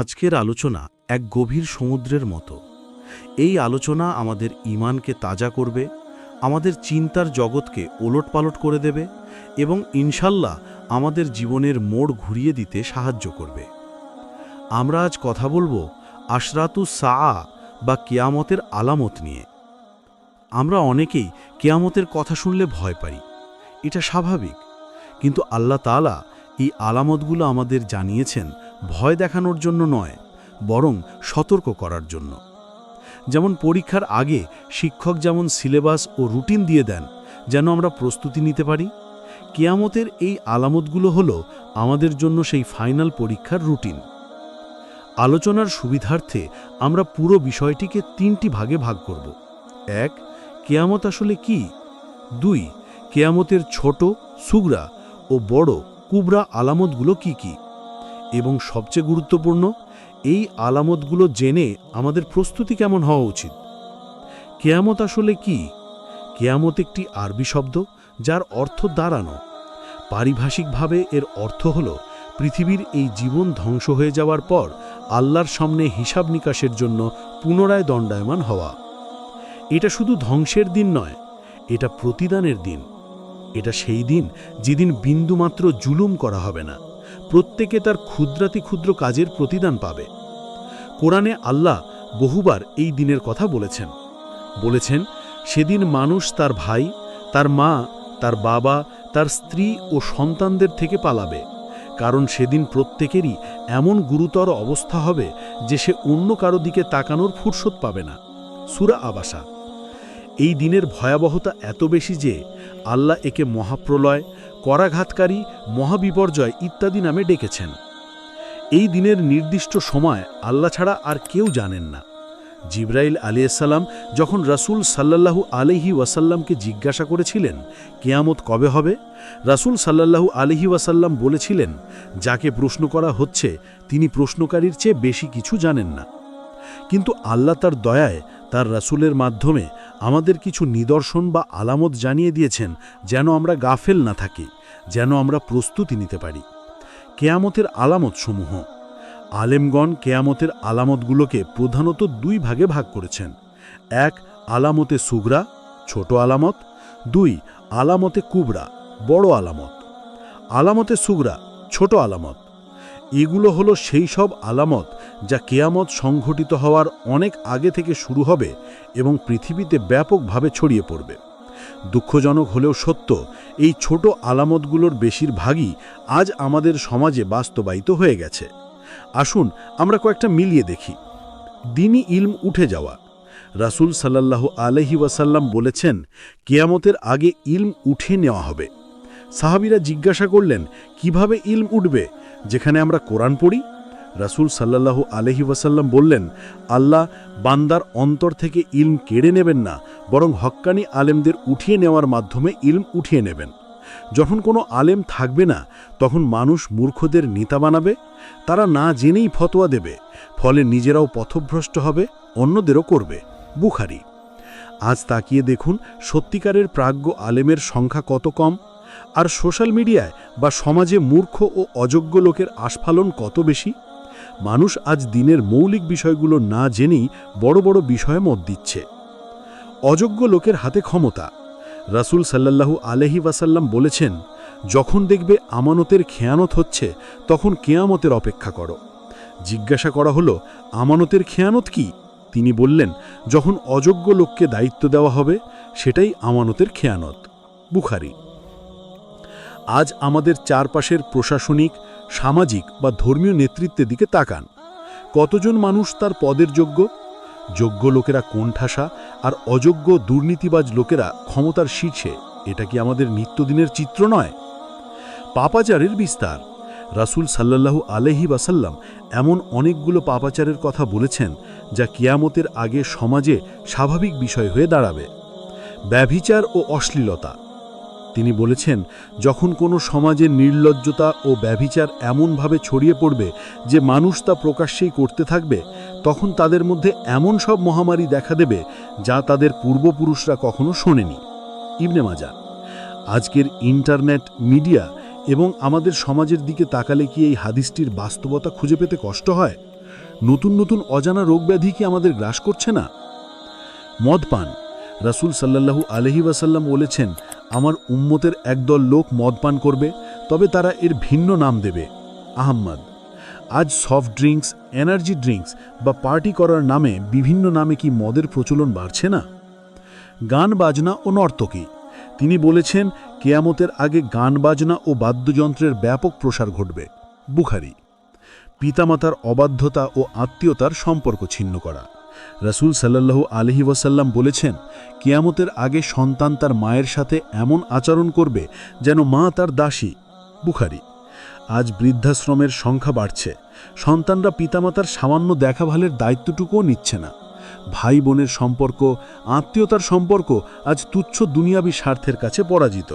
আজকের আলোচনা এক গভীর সমুদ্রের মতো। এই আলোচনা আমাদের ইমানকে তাজা করবে, আমাদের চিন্তার জগৎকে ওলটপালট করে দেবে এবং ইনশাল্লাহ আমাদের জীবনের মোড় ঘুরিয়ে দিতে সাহায্য করবে। আমরা আজ কথা বলব আশরাতু সা বা কেয়ামতের আলামত নিয়ে। আমরা অনেকেই কেয়ামতের কথা শুনলে ভয় পাই, এটা স্বাভাবিক। কিন্তু আল্লাহ তাআলা এই আলামতগুলো আমাদের জানিয়েছেন ভয় দেখানোর জন্য নয়, বরং সতর্ক করার জন্য। যেমন পরীক্ষার আগে শিক্ষক যেমন সিলেবাস ও রুটিন দিয়ে দেন, যেন আমরা প্রস্তুতি নিতে পারি, কেয়ামতের এই আলামতগুলো হলো আমাদের জন্য সেই ফাইনাল পরীক্ষার রুটিন। আলোচনার সুবিধার্থে আমরা পুরো বিষয়টিকে তিনটি ভাগে ভাগ করব। এক, কেয়ামত আসলে কি? দুই, কেয়ামতের ছোট সুগরা ও বড়, কুবরা আলামতগুলো কি কি? এবং সবচেয়ে গুরুত্বপূর্ণ, এই আলামতগুলো জেনে আমাদের প্রস্তুতি কেমন হওয়া উচিত? কেয়ামত আসলে কি? কেয়ামত একটি আরবি শব্দ যার অর্থ দাঁড়ানো। পারিভাষিকভাবে এর অর্থ হল পৃথিবীর এই জীবন ধ্বংস হয়ে যাওয়ার পর আল্লাহর সামনে হিসাব নিকাশের জন্য পুনরায় দণ্ডায়মান হওয়া। এটা শুধু ধ্বংসের দিন নয়, এটা প্রতিদানের দিন। এটা সেই দিন যেদিন বিন্দুমাত্র জুলুম করা হবে না। প্রত্যেকে তার ক্ষুদ্রাতি ক্ষুদ্র কাজের প্রতিদান পাবে। কোরআনে আল্লাহ বহুবার এই দিনের কথা বলেছেন। বলেছেন, সেদিন মানুষ তার ভাই, তার মা, তার বাবা, তার স্ত্রী ও সন্তানদের থেকে পালাবে, কারণ সেদিন প্রত্যেকেরই এমন গুরুতর অবস্থা হবে যে সে অন্য কারও দিকে তাকানোর ফুরসত পাবে না। সুরা আবাসা। এই দিনের ভয়াবহতা এত বেশি যে আল্লাহ একে মহাপ্রলয় করাঘাতকারী মহাবিপর্যয় ইত্যাদি নামে ডেকেছেন। এই দিনের নির্দিষ্ট সময় আল্লাহ ছাড়া আর কেউ জানেন না। জিব্রাইল আলিয়াল্লাম যখন রাসূল সাল্লাল্লাহু আলহি ওয়াসাল্লামকে জিজ্ঞাসা করেছিলেন, কেয়ামত কবে হবে? রাসূল সাল্লাল্লাহু আলহি ওয়াসাল্লাম বলেছিলেন, যাকে প্রশ্ন করা হচ্ছে, তিনি প্রশ্নকারীর চেয়ে বেশি কিছু জানেন না। কিন্তু আল্লাহ তার দয়ায় তার রাসূলের মাধ্যমে আমাদের কিছু নিদর্শন বা আলামত জানিয়ে দিয়েছেন যেন আমরা গাফেল না থাকি, যেন আমরা প্রস্তুতি নিতে পারি। কেয়ামতের আলামতসমূহ। আলেমগণ কেয়ামতের আলামতগুলোকে প্রধানত দুই ভাগে ভাগ করেছেন। এক, আলামতে সুগরা, ছোট আলামত। দুই, আলামতে কুবরা, বড় আলামত। আলামতে সুগরা, ছোট আলামত। এগুলো হলো সেই সব আলামত যা কেয়ামত সংঘটিত হওয়ার অনেক আগে থেকে শুরু হবে এবং পৃথিবীতে ব্যাপকভাবে ছড়িয়ে পড়বে। দুঃখজনক হলেও সত্য, এই ছোট আলামতগুলোর বেশিরভাগই আজ আমাদের সমাজে বাস্তবায়িত হয়ে গেছে। আসুন, আমরা কয়েকটা মিলিয়ে দেখি। দিনই ইলম উঠে যাওয়া। রাসূল সাল্লাল্লাহু আলহি ওয়াসাল্লাম বলেছেন, কেয়ামতের আগে ইলম উঠে নেওয়া হবে। সাহাবিরা জিজ্ঞাসা করলেন, কীভাবে ইলম উঠবে? যেখানে আমরা কোরআন পড়ি? রাসূল সাল্লাল্লাহু আলহি ওয়াসাল্লাম বললেন, আল্লাহ বান্দার অন্তর থেকে ইলম কেড়ে নেবেন না, বরং হক্কানি আলেমদের উঠিয়ে নেওয়ার মাধ্যমে ইলম উঠিয়ে নেবেন। যখন কোনো আলেম থাকবে না, তখন মানুষ মূর্খদের নেতা বানাবে, তারা না জেনেই ফতোয়া দেবে, ফলে নিজেরাও পথভ্রষ্ট হবে, অন্যদেরও করবে। বুখারি। আজ তাকিয়ে দেখুন, সত্যিকারের প্রাজ্ঞ আলেমের সংখ্যা কত কম? আর সোশ্যাল মিডিয়ায় বা সমাজে মূর্খ ও অযোগ্য লোকের আস্ফালন কত বেশি? মানুষ আজ দিনের মৌলিক বিষয়গুলো না জেনেই বড় বড় বিষয়ে মত দিচ্ছে। অযোগ্য লোকের হাতে ক্ষমতা। রাসূল সাল্লাল্লাহু আলহি ওয়াসাল্লাম বলেছেন, যখন দেখবে আমানতের খেয়ানত হচ্ছে, তখন কেয়ামতের অপেক্ষা করো। জিজ্ঞাসা করা হলো, আমানতের খেয়ানত কি? তিনি বললেন, যখন অযোগ্য লোককে দায়িত্ব দেওয়া হবে, সেটাই আমানতের খেয়ানত। বুখারি আজ আমাদের চারপাশের প্রশাসনিক, সামাজিক বা ধর্মীয় নেতৃত্বের দিকে তাকান। কতজন মানুষ তার পদের যোগ্য? যোগ্য লোকেরা কোণঠাসা আর অযোগ্য দুর্নীতিবাজ লোকেরা ক্ষমতার শীর্ষে, এটা কি আমাদের নিত্যদিনের চিত্র নয়? পাপাচারের বিস্তার। রাসূল সাল্লাল্লাহু আলহি বাসাল্লাম এমন অনেকগুলো পাপাচারের কথা বলেছেন, যা কিয়ামতের আগে সমাজে স্বাভাবিক বিষয় হয়ে দাঁড়াবে। ব্যভিচার ও অশ্লীলতা। তিনি বলেছেন, যখন কোনো সমাজে নির্লজ্জতা ও ব্যভিচার এমনভাবে ছড়িয়ে পড়বে যে মানুষ তা প্রকাশ্যেই করতে থাকবে, তখন তাদের মধ্যে এমন সব মহামারী দেখা দেবে যা তাদের পূর্বপুরুষরা কখনো শোনেনি। ইবনে মাজা আজকের ইন্টারনেট মিডিয়া এবং আমাদের সমাজের দিকে তাকালে কি এই হাদিসটির বাস্তবতা খুঁজে পেতে কষ্ট হয়? নতুন নতুন অজানা রোগব্যাধি কি আমাদের গ্রাস করছে না? মদ পান রাসূল সাল্লাল্লাহু আলহি ওয়াসাল্লাম বলেছেন আমার উম্মতের একদল লোক মদ পান করবে, তবে তারা এর ভিন্ন নাম দেবে, আহম্মদ। আজ সফট ড্রিঙ্কস, এনার্জি ড্রিঙ্কস বা পার্টি করার নামে বিভিন্ন নামে কি মদের প্রচলন বাড়ছে না? গান, বাজনা ও নর্তকী তিনি বলেছেন, কেয়ামতের আগে গান, বাজনা ও বাদ্যযন্ত্রের ব্যাপক প্রসার ঘটবে, বুখারি। পিতামাতার অবাধ্যতা ও আত্মীয়তার সম্পর্ক ছিন্ন করা। রাসূল সাল্লাল্লাহু আলহি ওয়াসাল্লাম বলেছেন, কিয়ামতের আগে সন্তান তার মায়ের সাথে এমন আচরণ করবে যেন মা তার দাসী, বুখারি। আজ বৃদ্ধাশ্রমের সংখ্যা বাড়ছে, সন্তানরা পিতামাতার সামান্য দেখাভালের দায়িত্বটুকুও নিচ্ছে না। ভাই বোনের সম্পর্ক, আত্মীয়তার সম্পর্ক আজ তুচ্ছ দুনিয়াবি স্বার্থের কাছে পরাজিত।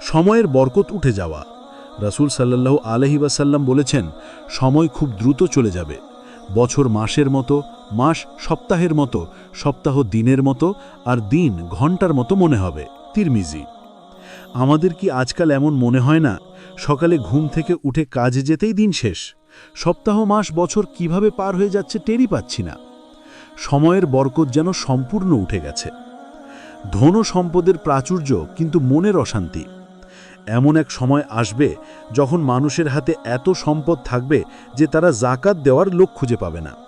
সময়ের বরকত উঠে যাওয়া। রাসূল সাল্লাল্লাহু আলহি ওয়াসাল্লাম বলেছেন, সময় খুব দ্রুত চলে যাবে। বছর মাসের মতো মাস সপ্তাহের মতো, সপ্তাহ দিনের মতো আর দিন ঘণ্টার মতো মনে হবে। তিরমিজি। আমাদের কি আজকাল এমন মনে হয় না? সকালে ঘুম থেকে উঠে কাজে যেতেই দিন শেষ। সপ্তাহ, মাস, বছর কীভাবে পার হয়ে যাচ্ছে টেরই পাচ্ছি না। সময়ের বরকত যেন সম্পূর্ণ উঠে গেছে। ধন সম্পদের প্রাচুর্য কিন্তু মনের অশান্তি। এমন এক সময় আসবে যখন মানুষের হাতে এত সম্পদ থাকবে যে তারা জাকাত দেওয়ার লোক খুঁজে পাবে না।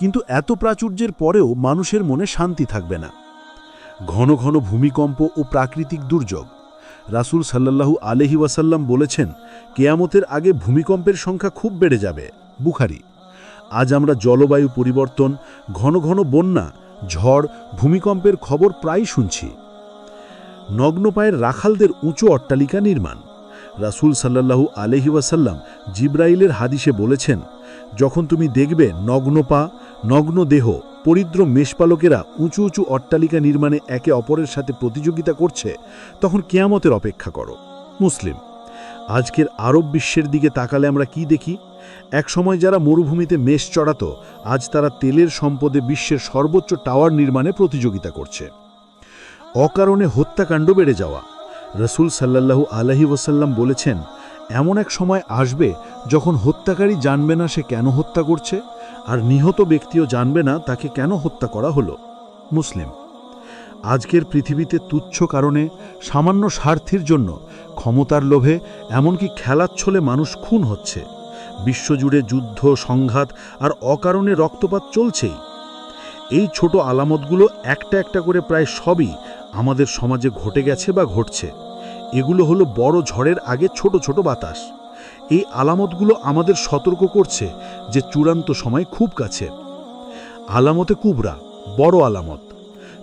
কিন্তু এত প্রাচুর্যের পরেও মানুষের মনে শান্তি থাকবে না। ঘন ঘন ভূমিকম্প ও প্রাকৃতিক দুর্যোগ। রাসূল সাল্লাল্লাহু আলহি ওয়াসাল্লাম বলেছেন, কেয়ামতের আগে ভূমিকম্পের সংখ্যা খুব বেড়ে যাবে। বুখারি। আজ আমরা জলবায়ু পরিবর্তন, ঘন ঘন বন্যা, ঝড়, ভূমিকম্পের খবর প্রায় শুনছি। নগ্নপায়ের রাখালদের উঁচু অট্টালিকা নির্মাণ। রাসূল সাল্লাল্লাহু আলহি ওয়াসাল্লাম জিব্রাইলের হাদিসে বলেছেন, যখন তুমি দেখবে নগ্ন পা নগ্ন দেহ, পরিদ্র মেষপালকেরা উঁচু উঁচু অট্টালিকা নির্মাণে একে অপরের সাথে প্রতিযোগিতা করছে, তখন কেয়ামতের অপেক্ষা করো। মুসলিম, আজকের আরব বিশ্বের দিকে তাকালে আমরা কি দেখি? একসময় যারা মরুভূমিতে মেষ চড়াতো, আজ তারা তেলের সম্পদে বিশ্বের সর্বোচ্চ টাওয়ার নির্মাণে প্রতিযোগিতা করছে। অকারণে হত্যাকাণ্ড বেড়ে যাওয়া। রসুল সাল্লাল্লাহু আলহি ওসাল্লাম বলেছেন, এমন এক সময় আসবে যখন হত্যাকারী জানবে না সে কেন হত্যা করছে। আর নিহত ব্যক্তিও জানবে না তাকে কেন হত্যা করা হলো। মুসলিম, আজকের পৃথিবীতে তুচ্ছ কারণে সামান্য স্বার্থের জন্য ক্ষমতার লোভে এমনকি খেলাচ্ছলে মানুষ খুন হচ্ছে। বিশ্বজুড়ে যুদ্ধ, সংঘাত আর অকারণে রক্তপাত চলছেই। এই ছোট আলামতগুলো একটা একটা করে প্রায় সবই আমাদের সমাজে ঘটে গেছে বা ঘটছে। এগুলো হলো বড় ঝড়ের আগে ছোট ছোট বাতাস। এই আলামতগুলো আমাদের সতর্ক করছে যে চূড়ান্ত সময় খুব কাছে। আলামতে কুবরা, বড় আলামত।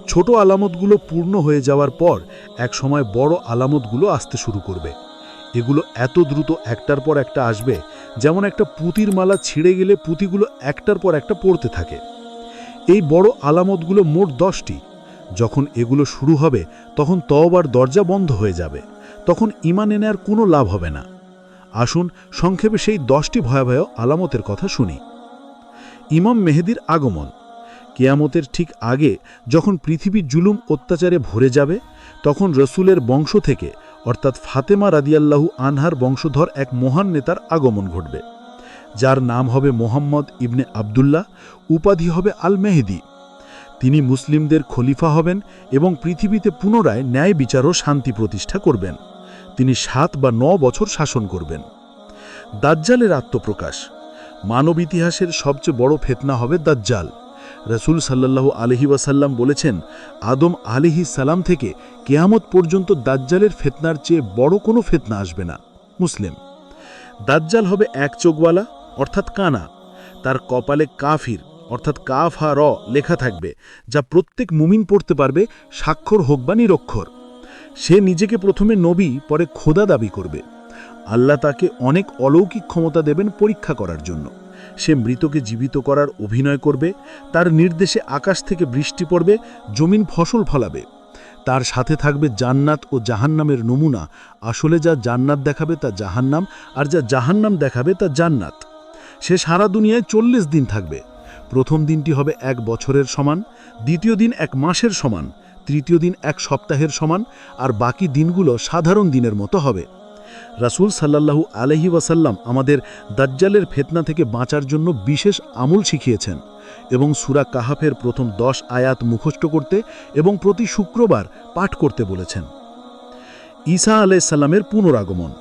ছোট আলামতগুলো পূর্ণ হয়ে যাওয়ার পর এক সময় বড় আলামতগুলো আসতে শুরু করবে। এগুলো এত দ্রুত একটার পর একটা আসবে, যেমন একটা পুঁতির মালা ছিঁড়ে গেলে পুঁতিগুলো একটার পর একটা পড়তে থাকে। এই বড় আলামতগুলো মোট দশটি। যখন এগুলো শুরু হবে, তখন তওবার দরজা বন্ধ হয়ে যাবে। তখন ইমান এনে আর কোনো লাভ হবে না। আসুন, সংক্ষেপে সেই দশটি ভয়াবহ আলামতের কথা শুনি। ইমাম মেহেদির আগমন। কেয়ামতের ঠিক আগে যখন পৃথিবী জুলুম অত্যাচারে ভরে যাবে, তখন রসুলের বংশ থেকে, অর্থাৎ ফাতেমা রাদিয়াল্লাহু আনহার বংশধর এক মহান নেতার আগমন ঘটবে। যার নাম হবে মোহাম্মদ ইবনে আবদুল্লাহ, উপাধি হবে আল মেহেদি তিনি মুসলিমদের খলিফা হবেন এবং পৃথিবীতে পুনরায় ন্যায় বিচার ও শান্তি প্রতিষ্ঠা করবেন। তিনি সাত বা ন বছর শাসন করবেন। দাজ্জালের আত্মপ্রকাশ। মানব ইতিহাসের সবচেয়ে বড় ফেতনা হবে দাজ্জাল। রসুল সাল্লাল্লাহু আলহি ওয়াসাল্লাম বলেছেন, আদম আলিহি সালাম থেকে কেয়ামত পর্যন্ত দাজ্জালের ফেতনার চেয়ে বড় কোনো ফেতনা আসবে না। মুসলিম। দাজ্জাল হবে এক চোখওয়ালা, অর্থাৎ কানা। তার কপালে কাফির, অর্থাৎ কাফ হা র লেখা থাকবে, যা প্রত্যেক মুমিন পড়তে পারবে, স্বাক্ষর হোক বা নিরক্ষর। সে নিজেকে প্রথমে নবী, পরে খোদা দাবি করবে। আল্লাহ তাকে অনেক অলৌকিক ক্ষমতা দেবেন পরীক্ষা করার জন্য। সে মৃতকে জীবিত করার অভিনয় করবে, তার নির্দেশে আকাশ থেকে বৃষ্টি পড়বে, জমিন ফসল ফলাবে। তার সাথে থাকবে জান্নাত ও জাহান্নামের নমুনা। আসলে যা জান্নাত দেখাবে তা জাহান্নাম, আর যা জাহান্নাম দেখাবে তা জান্নাত। সে সারা দুনিয়ায় চল্লিশ দিন থাকবে। প্রথম দিনটি হবে এক বছরের সমান, দ্বিতীয় দিন এক মাসের সমান। তৃতীয় দিন এক সপ্তাহের সমান, আর বাকি দিনগুলো সাধারণ দিনের মতো হবে। রাসুল সাল্লাহু আলহি ওয়াসাল্লাম আমাদের দাজ্জালের ফেতনা থেকে বাঁচার জন্য বিশেষ আমূল শিখিয়েছেন এবং সুরা কাহাফের প্রথম দশ আয়াত মুখস্থ করতে এবং প্রতি শুক্রবার পাঠ করতে বলেছেন। ঈসা আলাইসাল্লামের পুনরাগমন।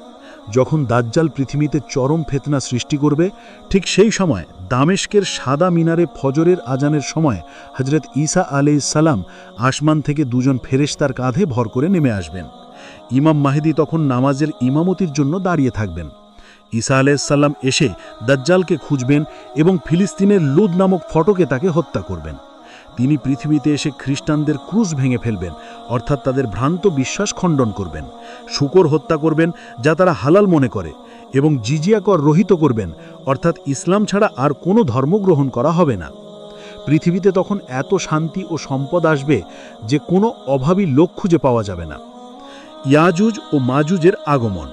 যখন দাজ্জাল পৃথিবীতে চরম ফেতনা সৃষ্টি করবে, ঠিক সেই সময় দামেশকের সাদা মিনারে ফজরের আজানের সময় হজরত ঈসা আলাইসাল্লাম আসমান থেকে দুজন ফেরেশতার কাঁধে ভর করে নেমে আসবেন। ইমাম মাহেদি তখন নামাজের ইমামতির জন্য দাঁড়িয়ে থাকবেন। ঈসা আলাইসাল্লাম এসে দাজ্জালকে খুঁজবেন এবং ফিলিস্তিনের লুদ নামক ফটকে তাকে হত্যা করবেন। তিনি পৃথিবীতে এসে খ্রিস্টানদের ক্রুশ ভেঙে ফেলবেন অর্থাৎ তাদের ভ্রান্ত বিশ্বাস খণ্ডন করবেন, শুকর হত্যা করবেন যা তারা হালাল মনে করে এবং জিজিয়া কর রহিত করবেন, অর্থাৎ ইসলাম ছাড়া আর কোনো ধর্ম গ্রহণ করা হবে না। পৃথিবীতে তখন এত শান্তি ও সম্পদ আসবে যে কোনো অভাবী লোক খুঁজে পাওয়া যাবে না। ইয়াজুজ ও মাজুজের আগমন।